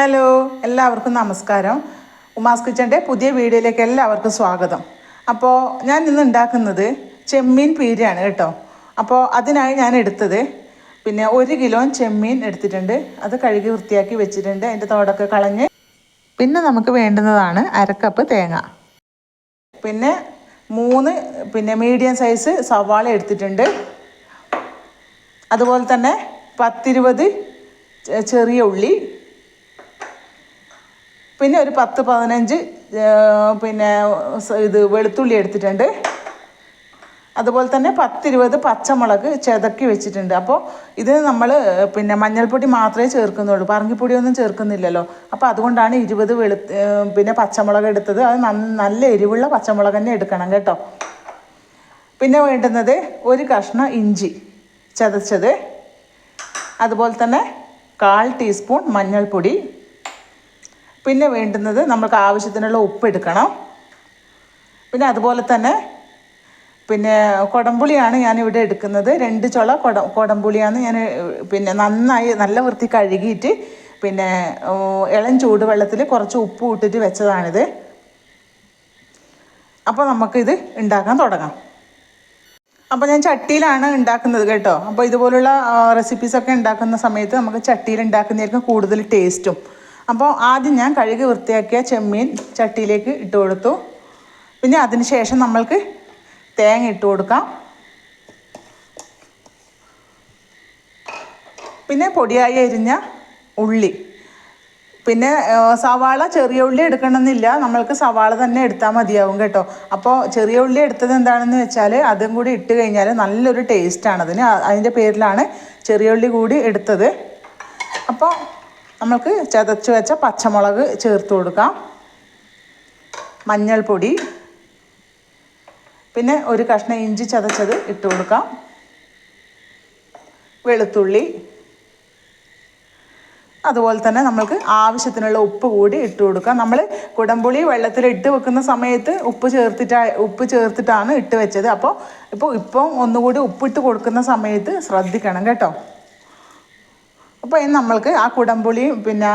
Hello എല്ലാവർക്കും നമസ്കാരം. ഉമാസ് കിച്ചന്റെ പുതിയ വീഡിയോയിലേക്ക് എല്ലാവർക്കും സ്വാഗതം. അപ്പോൾ ഞാൻ ഇന്ന് ഉണ്ടാക്കുന്നത് ചെമ്മീൻ പീരയാണ് കേട്ടോ. അപ്പോൾ അതിനായി ഞാൻ എടുത്തത്. പിന്നെ ഒരു കിലോ ചെമ്മീൻ എടുത്തിട്ടുണ്ട്. അത് കഴുകി വൃത്തിയാക്കി വെച്ചിട്ടുണ്ട്. അതിന്റെ തോടൊക്കെ കളഞ്ഞ്. പിന്നെ നമുക്ക് വേണ്ടുന്നതാണ് അരക്കപ്പ് തേങ്ങ. പിന്നെ മൂന്ന് പിന്നെ മീഡിയം സൈസ് സവാള എടുത്തിട്ടുണ്ട്. അതുപോലെ തന്നെ പത്തിരുപത് ചെറിയ ഉള്ളി പിന്നെ ഒരു പത്ത് പതിനഞ്ച് പിന്നെ ഇത് വെളുത്തുള്ളി എടുത്തിട്ടുണ്ട്. അതുപോലെ തന്നെ പത്തിരുപത് പച്ചമുളക് ചെതക്കി വെച്ചിട്ടുണ്ട്. അപ്പോൾ ഇത് നമ്മൾ പിന്നെ മഞ്ഞൾപ്പൊടി മാത്രമേ ചേർക്കുന്നുള്ളൂ. പറങ്കിപ്പൊടിയൊന്നും ചേർക്കുന്നില്ലല്ലോ. അപ്പോൾ അതുകൊണ്ടാണ് ഇരുപത് വെളു പിന്നെ പച്ചമുളക് എടുത്തത്. അത് നല്ല എരിവുള്ള പച്ചമുളക് തന്നെ എടുക്കണം കേട്ടോ. പിന്നെ വേണ്ടുന്നത് ഒരു കഷ്ണം ഇഞ്ചി ചതച്ചത്. അതുപോലെ തന്നെ കാൽ ടീസ്പൂൺ മഞ്ഞൾപ്പൊടി. പിന്നെ വേണ്ടുന്നത് നമുക്ക് ആവശ്യത്തിനുള്ള ഉപ്പ് എടുക്കണം. പിന്നെ അതുപോലെ തന്നെ പിന്നെ കുടംപുളിയാണ് ഞാൻ ഇവിടെ എടുക്കുന്നത്. രണ്ട് ചുള കുട കുടംപുളിയാണ് ഞാൻ പിന്നെ നന്നായി നല്ല വൃത്തി കഴുകിയിട്ട് പിന്നെ ഇളം ചൂടുവെള്ളത്തിൽ കുറച്ച് ഉപ്പ് ഇട്ടിട്ട് വെച്ചതാണിത്. അപ്പോൾ നമുക്കിത് ഉണ്ടാക്കാൻ തുടങ്ങാം. അപ്പോൾ ഞാൻ ചട്ടിയിലാണ് ഉണ്ടാക്കുന്നത് കേട്ടോ. അപ്പോൾ ഇതുപോലുള്ള റെസിപ്പീസൊക്കെ ഉണ്ടാക്കുന്ന സമയത്ത് നമുക്ക് ചട്ടിയിൽ ഉണ്ടാക്കുന്നതായിരിക്കും കൂടുതൽ ടേസ്റ്റും അപ്പോൾ ആദ്യം ഞാൻ കഴുകി വൃത്തിയാക്കിയ ചെമ്മീൻ ചട്ടിയിലേക്ക് ഇട്ട് കൊടുത്തു. പിന്നെ അതിന് ശേഷം നമ്മൾക്ക് തേങ്ങ ഇട്ട് കൊടുക്കാം. പിന്നെ പൊടിയായി അരിഞ്ഞ ഉള്ളി. പിന്നെ സവാള ചെറിയ ഉള്ളി എടുക്കണമെന്നില്ല. നമ്മൾക്ക് സവാള തന്നെ എടുത്താൽ മതിയാവും കേട്ടോ. അപ്പോൾ ചെറിയ ഉള്ളി എടുത്തത് എന്താണെന്ന് വെച്ചാൽ അതും കൂടി ഇട്ട് കഴിഞ്ഞാൽ നല്ലൊരു ടേസ്റ്റാണ് അതിന്. അതിന്റെ പേരിലാണ് ചെറിയ ഉള്ളി കൂടി എടുത്തത്. അപ്പോൾ നമുക്ക് ചതച്ച് വെച്ച പച്ചമുളക് ചേർത്ത് കൊടുക്കാം. മഞ്ഞൾപ്പൊടി. പിന്നെ ഒരു കഷ്ണം ഇഞ്ചി ചതച്ചത് ഇട്ട് കൊടുക്കാം. വെളുത്തുള്ളി. അതുപോലെ തന്നെ നമ്മൾക്ക് ആവശ്യത്തിനുള്ള ഉപ്പ് കൂടി ഇട്ട് കൊടുക്കാം. നമ്മൾ കുടംപുളി വെള്ളത്തിൽ ഇട്ട് വെക്കുന്ന സമയത്ത് ഉപ്പ് ചേർത്തിട്ടാ ഉപ്പ് ചേർത്തിട്ടാണ് ഇട്ട് വെച്ചത്. അപ്പോൾ ഇപ്പോൾ ഇപ്പം ഒന്നുകൂടി ഉപ്പിട്ട് കൊടുക്കുന്ന സമയത്ത് ശ്രദ്ധിക്കണം കേട്ടോ. അപ്പോൾ ഇനി നമ്മൾക്ക് ആ കുടംപുളിയും പിന്നെ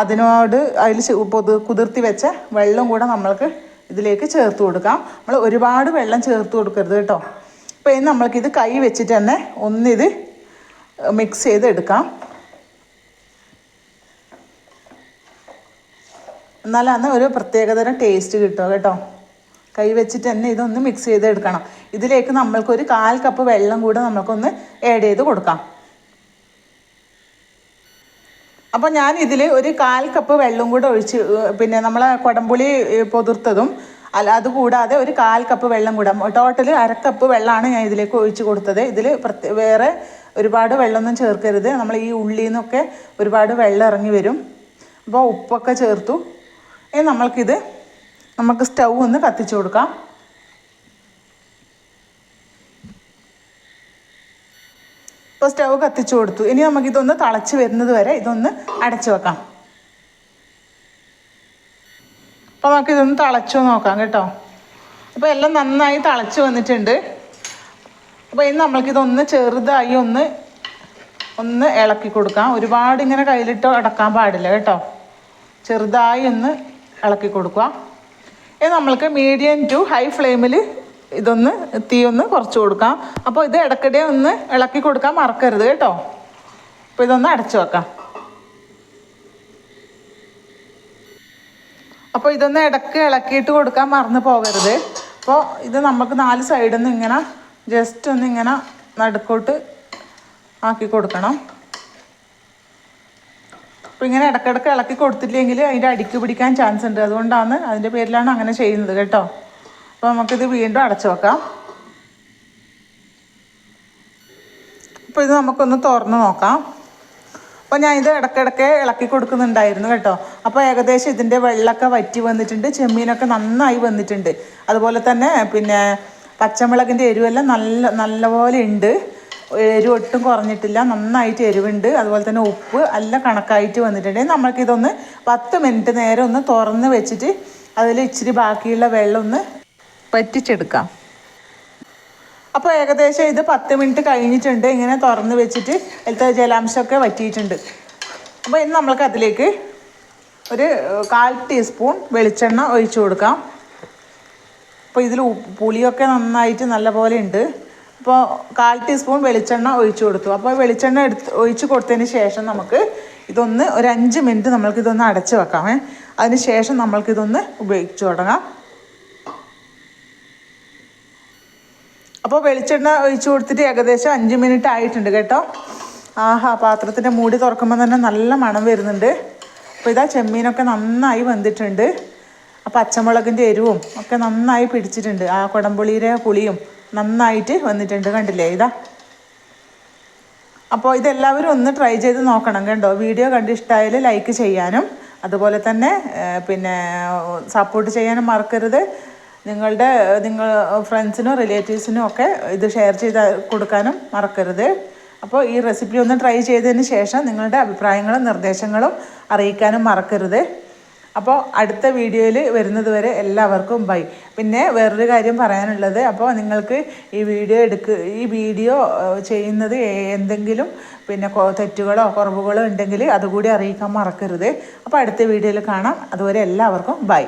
അതിനോട് അതിൽ പൊതു കുതിർത്തി വെച്ച വെള്ളം കൂടെ നമ്മൾക്ക് ഇതിലേക്ക് ചേർത്ത് കൊടുക്കാം. നമ്മൾ ഒരുപാട് വെള്ളം ചേർത്ത് കൊടുക്കരുത് കേട്ടോ. അപ്പോൾ ഇനി നമ്മൾക്കിത് കൈ വെച്ചിട്ട് തന്നെ ഒന്നിത് മിക്സ് ചെയ്ത് എടുക്കാം അന്ന് ഒരു പ്രത്യേകതരം ടേസ്റ്റ് കിട്ടുക കേട്ടോ. കൈ വെച്ചിട്ട് തന്നെ ഇതൊന്ന് മിക്സ് ചെയ്തെടുക്കണം. ഇതിലേക്ക് നമ്മൾക്കൊരു കാൽ കപ്പ് വെള്ളം കൂടെ നമ്മൾക്കൊന്ന് ആഡ് ചെയ്ത് കൊടുക്കാം. അപ്പോൾ ഞാൻ ഇതിൽ ഒരു കാൽ കപ്പ് വെള്ളം കൂടെ ഒഴിച്ച് പിന്നെ നമ്മളെ കുടംപുളി പൊതിർത്തതും അല്ല അതുകൂടാതെ ഒരു കാൽ കപ്പ് വെള്ളം കൂടെ ടോട്ടൽ അരക്കപ്പ് വെള്ളമാണ് ഞാൻ ഇതിലേക്ക് ഒഴിച്ച് കൊടുത്തത്. ഇതിൽ പ്രത്യേക വേറെ ഒരുപാട് വെള്ളമൊന്നും ചേർക്കരുത്. നമ്മൾ ഈ ഉള്ളിൽ നിന്നൊക്കെ ഒരുപാട് വെള്ളം ഇറങ്ങി വരും. അപ്പോൾ ഉപ്പൊക്കെ ചേർത്തു. ഇനി നമ്മൾക്കിത് നമുക്ക് സ്റ്റൗ ഒന്ന് കത്തിച്ചു കൊടുക്കാം. ഇപ്പോൾ സ്റ്റവ് കത്തിച്ചു കൊടുത്തു. ഇനി നമുക്കിതൊന്ന് തിളച്ച് വരുന്നത് വരെ ഇതൊന്ന് അടച്ചു വെക്കാം. അപ്പോൾ നമുക്കിതൊന്ന് തിളച്ചു നോക്കാം കേട്ടോ. അപ്പോൾ എല്ലാം നന്നായി തിളച്ച് വന്നിട്ടുണ്ട്. അപ്പോൾ ഇനി നമ്മൾക്കിതൊന്ന് ചെറുതായി ഒന്ന് ഒന്ന് ഇളക്കി കൊടുക്കാം. ഒരുപാട് ഇങ്ങനെ കയ്യിലിട്ട് അടക്കാൻ പാടില്ല കേട്ടോ. ചെറുതായി ഒന്ന് ഇളക്കി കൊടുക്കുക. ഇനി നമ്മൾക്ക് മീഡിയം ടു ഹൈ ഫ്ലെയിമിൽ ഇതൊന്ന് തീ ഒന്ന് കുറച്ച് കൊടുക്കാം. അപ്പോൾ ഇത് ഇടയ്ക്കിടെ ഒന്ന് ഇളക്കി കൊടുക്കാൻ മറക്കരുത് കേട്ടോ. അപ്പോൾ ഇതൊന്ന് അടച്ചു വെക്കാം. അപ്പോൾ ഇതൊന്ന് ഇടയ്ക്ക് ഇളക്കിയിട്ട് കൊടുക്കാൻ മറന്നു പോകരുത്. അപ്പോൾ ഇത് നമുക്ക് നാല് സൈഡിൽ നിന്ന് ഇങ്ങനെ ജസ്റ്റ് ഒന്ന് ഇങ്ങനെ നടുക്കോട്ട് ആക്കി കൊടുക്കണം. അപ്പോൾ ഇങ്ങനെ ഇടയ്ക്കിടയ്ക്ക് ഇളക്കി കൊടുത്തില്ലെങ്കിൽ അതിന്റെ അടിക്ക് പിടിക്കാൻ ചാൻസ് ഉണ്ട്. അതുകൊണ്ടാണ് അതിന്റെ പേരിലാണ് അങ്ങനെ ചെയ്യുന്നത് കേട്ടോ. അപ്പോൾ നമുക്കിത് വീണ്ടും അടച്ചു വെക്കാം. അപ്പോൾ ഇത് നമുക്കൊന്ന് തുറന്ന് നോക്കാം. അപ്പോൾ ഞാൻ ഇത് ഇടയ്ക്കിടയ്ക്ക് ഇളക്കി കൊടുക്കുന്നുണ്ടായിരുന്നു കേട്ടോ. അപ്പോൾ ഏകദേശം ഇതിന്റെ വെള്ളമൊക്കെ വറ്റി വന്നിട്ടുണ്ട്. ചെമ്മീനൊക്കെ നന്നായി വന്നിട്ടുണ്ട്. അതുപോലെ തന്നെ പിന്നെ പച്ചമുളകിന്റെ എരിവെല്ലാം നല്ല നല്ലപോലെ ഉണ്ട്. എരിവ് ഒട്ടും കുറഞ്ഞിട്ടില്ല. നന്നായിട്ട് എരിവുണ്ട്. അതുപോലെ തന്നെ ഉപ്പ് നല്ല കണക്കായിട്ട് വന്നിട്ടുണ്ട്. നമ്മൾക്കിതൊന്ന് പത്ത് മിനിറ്റ് നേരം ഒന്ന് തുറന്ന് വെച്ചിട്ട് അതിൽ ഇച്ചിരി ബാക്കിയുള്ള വെള്ളം ഒന്ന് വറ്റിച്ചെടുക്കാം അപ്പോൾ ഏകദേശം ഇത് പത്ത് മിനിറ്റ് കഴിഞ്ഞിട്ടുണ്ട്. ഇങ്ങനെ തുറന്ന് വെച്ചിട്ട് അതിലത്തെ ജലാംശമൊക്കെ വറ്റിയിട്ടുണ്ട്. അപ്പോൾ ഇനി നമ്മൾക്ക് അതിലേക്ക് ഒരു കാൽ ടീസ്പൂൺ വെളിച്ചെണ്ണ ഒഴിച്ചു കൊടുക്കാം. അപ്പോൾ ഇതിൽ പുളിയൊക്കെ നന്നായിട്ട് നല്ലപോലെ ഉണ്ട്. അപ്പോൾ കാൽ ടീസ്പൂൺ വെളിച്ചെണ്ണ ഒഴിച്ചു കൊടുത്തു. അപ്പോൾ വെളിച്ചെണ്ണ എടുത്ത് ഒഴിച്ചു കൊടുത്തതിന് ശേഷം നമുക്ക് ഇതൊന്ന് ഒരു അഞ്ച് മിനിറ്റ് നമ്മൾക്ക് ഇതൊന്ന് അടച്ച് വെക്കാം അതിന് ശേഷം നമ്മൾക്കിതൊന്ന് ഉപയോഗിച്ച് തുടങ്ങാം. അപ്പോൾ വെളിച്ചെണ്ണ ഒഴിച്ചു കൊടുത്തിട്ട് ഏകദേശം അഞ്ച് മിനിറ്റ് ആയിട്ടുണ്ട് കേട്ടോ. ആഹാ പാത്രത്തിന്റെ മൂടി തുറക്കുമ്പോൾ തന്നെ നല്ല മണം വരുന്നുണ്ട്. അപ്പോൾ ഇതാ ചെമ്മീനൊക്കെ നന്നായി വെന്തിട്ടുണ്ട്. അപ്പോൾ പച്ചമുളകിന്റെ എരിവും ഒക്കെ നന്നായി പിടിച്ചിട്ടുണ്ട്. ആ കുടംപുളിയുടെ പുളിയും നന്നായിട്ട് വന്നിട്ടുണ്ട് കണ്ടില്ലേ? ഇതാ. അപ്പോൾ ഇതെല്ലാവരും ഒന്ന് ട്രൈ ചെയ്ത് നോക്കണം കേട്ടോ. വീഡിയോ കണ്ട് ഇഷ്ടമായാൽ ലൈക്ക് ചെയ്യാനും അതുപോലെ തന്നെ പിന്നെ സപ്പോർട്ട് ചെയ്യാനും മറക്കരുത്. നിങ്ങളുടെ നിങ്ങൾ ഫ്രണ്ട്സിനും റിലേറ്റീവ്സിനും ഒക്കെ ഇത് ഷെയർ ചെയ്ത് കൊടുക്കാനും മറക്കരുത്. അപ്പോൾ ഈ റെസിപ്പി ഒന്ന് ട്രൈ ചെയ്തതിന് ശേഷം നിങ്ങളുടെ അഭിപ്രായങ്ങളും നിർദ്ദേശങ്ങളും അറിയിക്കാനും മറക്കരുത്. അപ്പോൾ അടുത്ത വീഡിയോയിൽ വരുന്നത് വരെ എല്ലാവർക്കും ബൈ പിന്നെ വേറൊരു കാര്യം പറയാനുള്ളത് അപ്പോൾ നിങ്ങൾക്ക് ഈ വീഡിയോ എടുക്ക് ഈ വീഡിയോ ചെയ്യുന്നത് എന്തെങ്കിലും പിന്നെ തെറ്റുകളോ കുറവുകളോ ഉണ്ടെങ്കിൽ അതുകൂടി അറിയിക്കാൻ മറക്കരുത്. അപ്പോൾ അടുത്ത വീഡിയോയിൽ കാണാം. അതുവരെ എല്ലാവർക്കും ബൈ